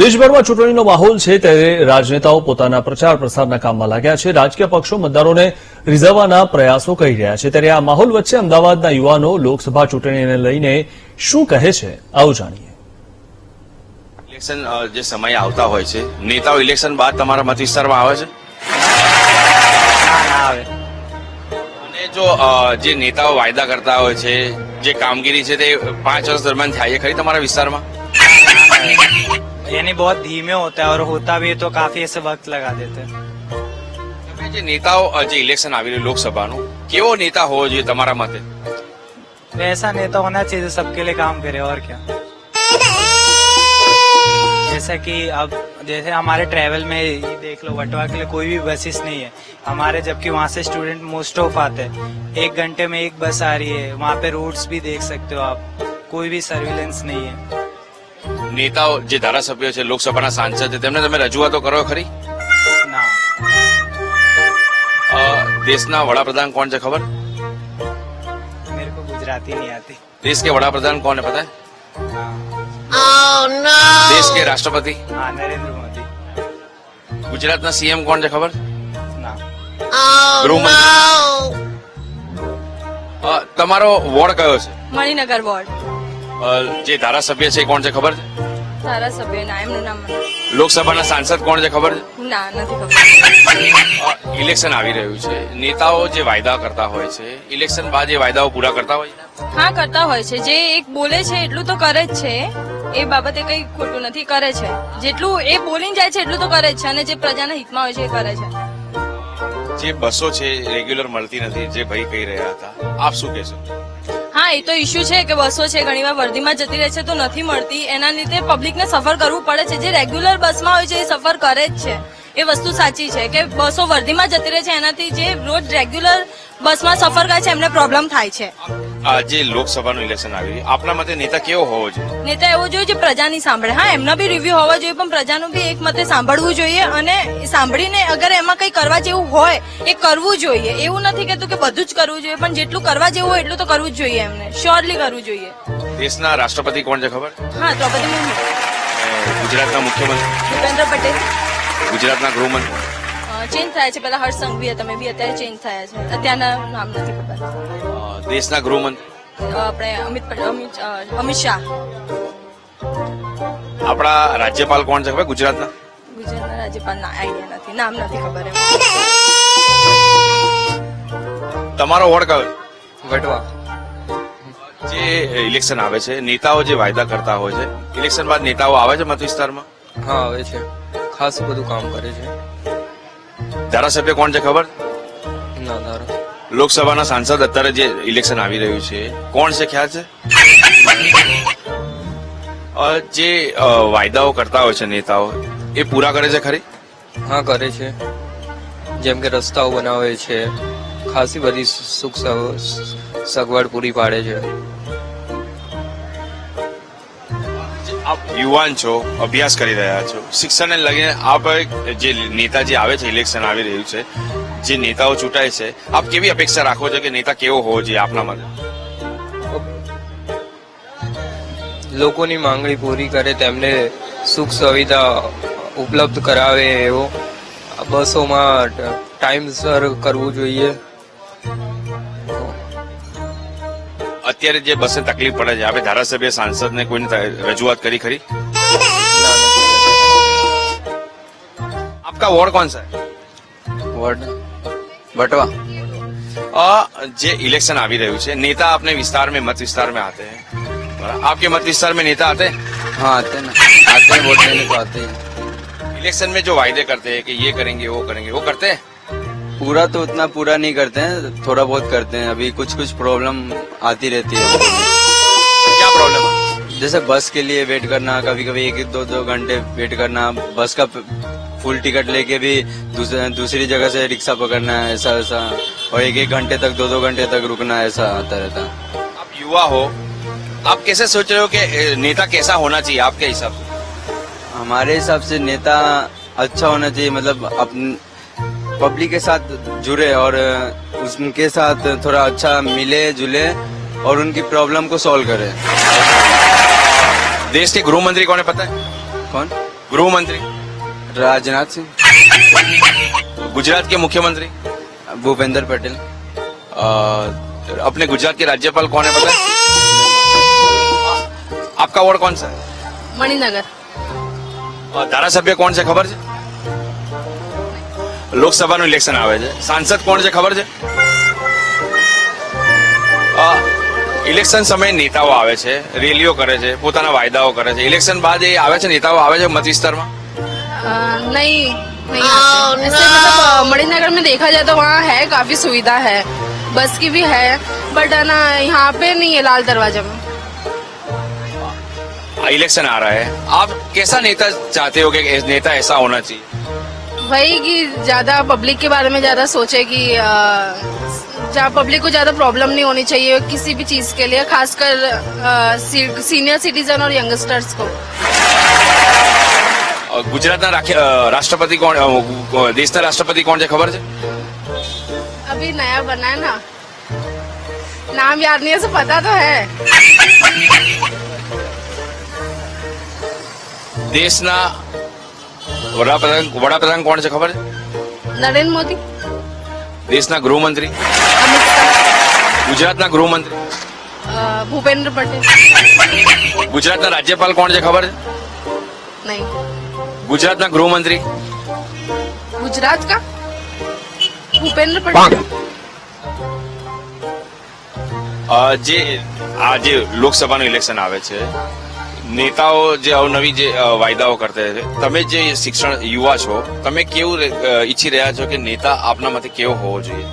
દેશભરમાં ચૂંટણીનો માહોલ છે ત્યારે રાજનેતાઓ પોતાના પ્રચાર પ્રસારના કામમાં લાગ્યા છે. રાજકીય પક્ષો મતદારોને રીઝવવાના પ્રયાસો કરી રહ્યા છે. ત્યારે આ માહોલ વચ્ચે અમદાવાદના યુવાનો લોકસભા ચૂંટણીને લઈને શું કહે છે? આવું જાણીએ. ઇલેક્શન જે સમય આવતા હોય છે નેતાઓ ઇલેક્શન બાદ તમારા મત વિસ્તારમાં આવે છે? અને જો જે નેતાઓ વાયદા કરતા હોય છે જે કામગીરી છે તે પાંચ વર્ષ દરમિયાન થાય છે ખરી તમારા વિસ્તારમાં? यानी बहुत धीमे होता है और होता भी है तो काफी ऐसे वक्त लगा देते हैं હવે જે નેતાઓ અ, જે ઇલેક્શન આવી રહ્યું લોકસભાનું કેવો નેતા હોવો જોઈએ તમારા મતે वैसा नेता होना चाहिए जो सबके लिए काम करे और क्या जैसा कि अब जैसे हमारे ट्रेवल में ये देख लो वटवा के लिए कोई भी बसेस नहीं है हमारे जबकि वहाँ से स्टूडेंट मोस्ट ऑफ आते हैं एक घंटे में एक बस आ रही है वहाँ पे रूट्स भी देख सकते हो आप कोई भी सर्विलेंस नहीं है નેતાઓ જે ધારાસભ્યો છે લોકસભાના સાંસદ છે તેમને તમે રજૂઆતો કરો ખરી? દેશના વડાપ્રધાન કોણ છે ખબર? ગુજરાતી નહીં આતી. દેશ કે વડાપ્રધાન કોણ છે પતા? Oh, દેશ કે રાષ્ટ્રપતિ? નરેન્દ્ર મોદી. ગુજરાતના સીએમ કોણ છે ખબર? Oh, ગૃહમંત્રી તમારો વોર્ડ કયો છે? મણિનગર વોર્ડ. જે ધારાસભ્ય છે કોણ છે ખબર છે? ધારાસભ્ય ના એમનું નામ લોકસભાના સાંસદ કોણ છે ખબર છે? ના નથી ખબર. ઇલેક્શન આવી રહ્યું છે. નેતાઓ જે વાયદા કરતા હોય છે ઇલેક્શન બાદ એ વાયદાઓ પૂરા કરતા હોય છે? હા કરતા હોય છે. જે એક બોલે છે એટલું તો કરે જ છે. એ બાબતે કઈ ખોટું નથી કરે છે. જેટલું એ બોલીને જાય છે એટલું તો કરે જ છે. અને જે પ્રજાના હિતમાં હોય છે એ કરે છે. જે બસો છે રેગ્યુલર મળતી નથી જે ભાઈ કહી રહ્યા હતા. આપ શું કહેશો? હા, એ તો ઇશ્યુ છે કે બસો છે ઘણીવાર વર્ધીમાં જતી રહે છે, તો નથી મળતી. એના લીધે પબ્લિકને સફર કરવું પડે છે. જે રેગ્યુલર બસમાં હોય છે, એ સફર કરે જ છે. એ વસ્તુ સાચી છે કે બસો વર્ધીમાં જતી રહે છે એનાથી જે રોજ રેગ્યુલર બસમાં સફર કરે છે એમને પ્રોબ્લેમ થાય છે. આજે લોકસભાનું ઇલેક્શન આવી આપના મતે નેતા કેવો હોવો જોઈએ? નેતા એવો જોઈએ જે પ્રજાની સાંભળે. હા એમના બી રિવ્યુ હોવા જોઈએ પણ પ્રજાનું બી એક મતે સાંભળવું જોઈએ અને સાંભળીને અગર એમાં કઈ કરવા જેવું હોય એ કરવું જોઈએ. એવું નથી કહેતું કે બધું જ કરવું જોઈએ પણ જેટલું કરવા જેવું હોય એટલું તો કરવું જ જોઈએ એમને. શ્યોરલી કરવું જોઈએ. દેશના રાષ્ટ્રપતિ કોણ છે ખબર? હા દ્રૌપદી મુર્મુ. ગુજરાતના મુખ્યમંત્રી. ભૂપેન્દ્ર પટેલ. ગુજરાતના ગૃહમંત્રી. ચેન્જ થયા છે. પેલા હર્ષ સંઘવી તમે બી અત્યારે ચેન્જ થયા છે. અત્યારના નામ નથી ખબર. દેશના ગૃહમંત્રી. આપણે અમિત અમિત શાહ. આપણા રાજ્યપાલ કોણ છે ખબર? ગુજરાતના? ગુજરાતના રાજ્યપાલના આઈડિયા નથી. નામ નથી ખબર તમારો વોર્ડ કયો? વટવા જે ઇલેક્શન આવે છે નેતાઓ જે વાયદા કરતા હોય છે ઇલેક્શન બાદ નેતાઓ આવે છે મત વિસ્તારમાં? હા આવે છે. ખાસું બધું કામ કરે છે? ધારાસભ્ય કોણ છે ખબર? ના ધારો. લોકસભાના સાંસદ અત્યારે જે ઇલેક્શન આવી રહ્યું છે કોણ છે ખ્યાલ છે? જે વાયદાઓ કરતા હોય છે નેતાઓ એ પૂરા કરે છે ખરી? હા કરે છે. જેમ કે રસ્તાઓ બનાવે છે ખાસી બધી સુખ સગ- સગવડ પૂરી પાડે છે. આપ યુવાન છો, અભ્યાસ કરી રહ્યા છો. શિક્ષણને લઈને આપ જે નેતા જે આવે છે ઇલેક્શન આવી રહ્યું છે, જે નેતાઓ ચૂંટાય છે, આપ કેવી અપેક્ષા રાખો છો કે નેતા કેવો હોવો જોઈએ આપના મતે? લોકોની માંગણી પૂરી કરે તેમને સુખ સુવિધા ઉપલબ્ધ કરાવે એવો બસોમાં ટાઈમસર કરવું જોઈએ. અત્યારે જે બસને તકલીફ પડે છે આપણે ધારાસભ્ય સાંસદને કોઈને રજૂઆત કરી ખરી? આપકા વોર્ડ કોણ સર વોર્ડ बटवा जे इलेक्शन आ રહ્યું છે નેતા આપને વિસ્તાર में मत विस्तार में आते हैं आपके मत विस्तार में नेता आते हैं हाँ आते हैं ना आते हैं वोट लेने को आते हैं इलेक्शन में जो वायदे करते हैं कि ये करेंगे वो करेंगे वो करते हैं पूरा तो उतना पूरा नहीं करते हैं थोड़ा बहुत करते हैं। अभी कुछ कुछ प्रॉब्लम आती रहती है। क्या प्रॉब्लम जैसे बस के लिए वेट करना कभी कभी एक दो दो घंटे वेट करना बस का फुल टिकट लेके भी दूसरे दूसरी जगह से रिक्शा पकड़ना है ऐसा ऐसा। और एक एक घंटे तक दो दो घंटे तक रुकना ऐसा आता रहता। है आप युवा हो आप कैसे सोच रहे हो कि नेता कैसा होना चाहिए आपके हिसाब से? हमारे हिसाब से नेता अच्छा होना चाहिए मतलब अपन पब्लिक के साथ जुड़े और उनके साथ थोड़ा अच्छा मिले जुले और उनकी प्रॉब्लम को सॉल्व करे। देश के गृह मंत्री कौन है पता है? कौन? गृह मंत्री राजनाथ सिंह। गुजरात के मुख्यमंत्री। भूपेंद्र पटेल। अपने गुजरात के राज्यपाल कौन है पता है? आपका वार्ड कौन सा मणिनगर। धारा सभ्य कौन से खबर है? લોકસભાનું ઇલેક્શન આવે છે સાંસદ કોણ છે ખબર છે અ, ઇલેક્શન સમયે નેતાઓ આવે છે રેલીઓ કરે છે પોતાના વાયદાઓ કરે છે ઇલેક્શન બાદ એ આવે છે નેતાઓ આવે છે મત વિસ્તારમાં नहीं नहीं आते। ऐसे मतलब मणिनगर में देखा जाए तो वहाँ है काफी सुविधा है बस की भी है बट है ना यहाँ पे नहीं है लाल दरवाजा में इलेक्शन आ रहा है आप कैसा नेता चाहते हो कि नेता ऐसा होना चाहिए वही कि ज्यादा पब्लिक के बारे में ज्यादा सोचे कि अ, जहाँ पब्लिक को ज्यादा प्रॉब्लम नहीं होनी चाहिए किसी भी चीज के लिए खासकर अ, सी- सीनियर सिटीजन और यंगस्टर्स को અ, ગુજરાતના રાખ્ય- અ, રાષ્ટ્રપતિ કોણ અ, દેશના રાષ્ટ્રપતિ કોણ છે ખબર છે अभी नया बना है ना नाम याद नहीं है से पता तो है દેશના વડાપ્રધાન વડાપ્રધાન કોણ છે ખબર? છે નરેન્દ્ર મોદી. દેશના ગૃહમંત્રી. ગુજરાતના ગૃહમંત્રી. ભૂપેન્દ્ર પટેલ. ગુજરાતના રાજ્યપાલ કોણ છે ખબર? છે નહીં. ગુજરાતના ગૃહમંત્રી. ગુજરાત કા? ભૂપેન્દ્ર પટેલ. જે આ જે લોકસભાનું ઇલેક્શન આવે છે નેતાઓ જે અવનવી જે વાયદાઓ કરતા છે, તમે જે શિક્ષણ યુવા છો, તમે કેવું ઈચ્છી રહ્યા છો કે નેતા આપના માટે કેવો હોવો જોઈએ?